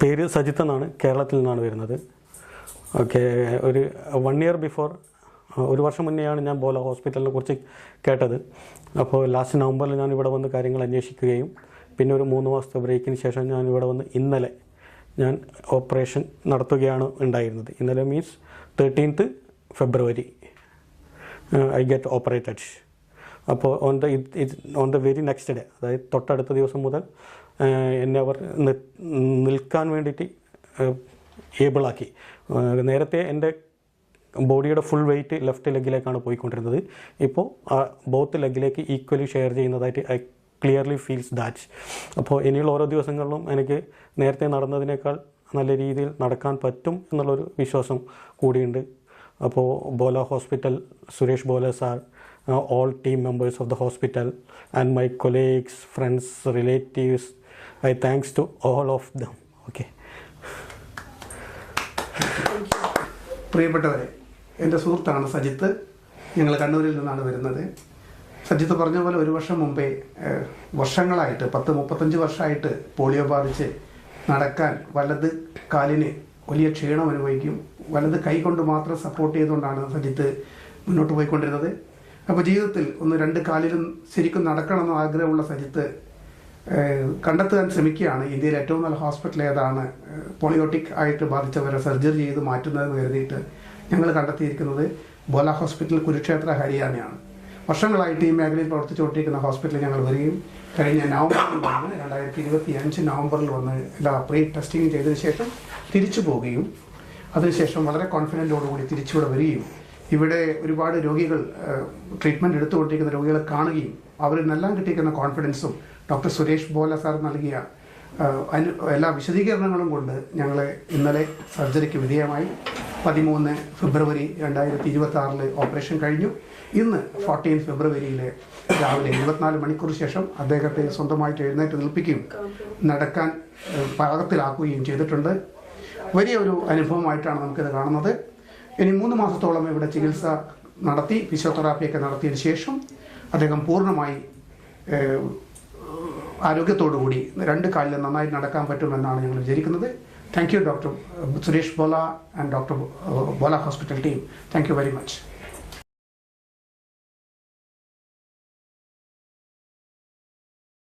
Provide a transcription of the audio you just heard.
പേര് സജിത്ത് എന്നാണ് കേരളത്തിൽ നിന്നാണ് വരുന്നത്. ഓക്കെ ഒരു വൺ ഇയർ ബിഫോർ ഒരു വർഷം മുന്നെയാണ് ഞാൻ ബോല ഹോസ്പിറ്റലിനെ കുറിച്ച് കേട്ടത്. അപ്പോൾ ലാസ്റ്റ് നവംബറിൽ ഞാൻ ഇവിടെ വന്ന് കാര്യങ്ങൾ അന്വേഷിക്കുകയും പിന്നെ ഒരു മൂന്ന് മാസത്തെ ബ്രേക്കിന് ശേഷം ഞാൻ ഇവിടെ വന്ന് ഇന്നലെ ഞാൻ ഓപ്പറേഷൻ നടത്തുകയാണ് ഉണ്ടായിരുന്നത്. ഇന്നലെ means thirteenth February I get operated അപ്പോൾ on the on the very next day അതായത് തൊട്ടടുത്ത ദിവസം മുതൽ എന്നെ അവർ നിൽക്കാൻ വേണ്ടിയിട്ട് ഏബിളാക്കി നേരത്തെ എന്റെ ബോഡിയുടെ ഫുൾ വെയിറ്റ് ലെഫ്റ്റ് ലെഗിലേക്കാണ് പോയിക്കൊണ്ടിരുന്നത്. ഇപ്പോൾ ആ ബോത്ത് ലെഗിലേക്ക് ഈക്വലി ഷെയർ ചെയ്യുന്നതായിട്ട് ഐ ക്ലിയർലി ഫീൽസ് ദാറ്റ് അപ്പോൾ ഇനിയുള്ള ഓരോ ദിവസങ്ങളിലും എനിക്ക് നേരത്തെ നടന്നതിനേക്കാൾ നല്ല രീതിയിൽ നടക്കാൻ പറ്റും എന്നുള്ളൊരു വിശ്വാസം കൂടിയുണ്ട്. അപ്പോൾ Bola hospital Suresh Bola sir all team members of the hospital and my colleagues friends relatives I thanks to all of them okay പ്രിയപ്പെട്ടവരെ എന്റെ സുഹൃത്താണ് സജിത്ത്. ഞങ്ങൾ കണ്ണൂരിൽ നിന്നാണ് വരുന്നത്. സജിത്ത് പറഞ്ഞ പോലെ ഒരു വർഷം മുമ്പേ വർഷങ്ങളായിട്ട് പത്ത് മുപ്പത്തഞ്ച് വർഷമായിട്ട് പോളിയോ ബാധിച്ച് നടക്കാൻ വലത് കാലിന് വലിയ ക്ഷീണം അനുഭവിക്കും. വലത് കൈ കൊണ്ട് മാത്രം സപ്പോർട്ട് ചെയ്തുകൊണ്ടാണ് സജിത്ത് മുന്നോട്ട് പോയിക്കൊണ്ടിരുന്നത്. അപ്പോൾ ജീവിതത്തിൽ ഒന്ന് രണ്ട് കാലിലും ശരിക്കും നടക്കണമെന്ന് ആഗ്രഹമുള്ള സജിത്ത് കണ്ടെത്താൻ ശ്രമിക്കുകയാണ്. ഇന്ത്യയിലെ ഏറ്റവും നല്ല ഹോസ്പിറ്റൽ ഏതാണ്? പോളിയോട്ടിക് ആയിട്ട് ബാധിച്ചവരെ സർജറി ചെയ്ത് മാറ്റുന്നതെന്ന് കരുതിയിട്ട് ഞങ്ങൾ കണ്ടെത്തിയിരിക്കുന്നത് ബോല ഹോസ്പിറ്റൽ കുരുക്ഷേത്ര ഹരിയാനയാണ്. വർഷങ്ങളായിട്ട് ഈ മേഖലയിൽ പ്രവർത്തിച്ചുകൊണ്ടിരിക്കുന്ന ഹോസ്പിറ്റലിൽ ഞങ്ങൾ വരികയും കഴിഞ്ഞ നവംബറിൽ വന്ന് രണ്ടായിരത്തി ഇരുപത്തി അഞ്ച് നവംബറിൽ വന്ന് എല്ലാ പ്രീ ടെസ്റ്റിംഗ് ചെയ്തതിനു ശേഷം തിരിച്ചു പോവുകയും അതിനുശേഷം വളരെ കോൺഫിഡന്റോടുകൂടി തിരിച്ചിവിടെ വരികയും ഇവിടെ ഒരുപാട് രോഗികൾ ട്രീറ്റ്മെന്റ് എടുത്തുകൊണ്ടിരിക്കുന്ന രോഗികളെ കാണുകയും അവരിൽ നിന്നെല്ലാം കിട്ടിയിരിക്കുന്ന കോൺഫിഡൻസും ഡോക്ടർ സുരേഷ് ബോല സാർ നൽകിയ അനു- എല്ലാ വിശദീകരണങ്ങളും കൊണ്ട് ഞങ്ങൾ ഇന്നലെ സർജറിക്ക് വിധേയമായി. പതിമൂന്ന് ഫെബ്രുവരി രണ്ടായിരത്തി ഇരുപത്തി ആറിൽ ഓപ്പറേഷൻ കഴിഞ്ഞു. ഇന്ന് ഫോർട്ടീൻ ഫെബ്രുവരിയിൽ രാവിലെ ഇരുപത്തിനാല് മണിക്കൂർ ശേഷം അദ്ദേഹത്തെ സ്വന്തമായിട്ട് എഴുന്നേറ്റ് നിൽപ്പിക്കുകയും നടക്കാൻ പാകത്തിലാക്കുകയും ചെയ്തിട്ടുണ്ട്. വലിയ ഒരു അനുഭവമായിട്ടാണ് നമുക്കിത് കാണുന്നത്. ഇനി മൂന്ന് മാസത്തോളം ഇവിടെ ചികിത്സ നടത്തി ഫിസിയോതെറാപ്പിയൊക്കെ നടത്തിയതിനു ശേഷം അദ്ദേഹം പൂർണമായി ഏഹ്, ആരോഗ്യത്തോടു കൂടി രണ്ട് കാലിൽ നന്നായി നടക്കാൻ പറ്റുമെന്നാണ് ഞങ്ങൾ വിചാരിക്കുന്നത്. Thank you doctor Suresh Bola and doctor Bola hospital team thank you very much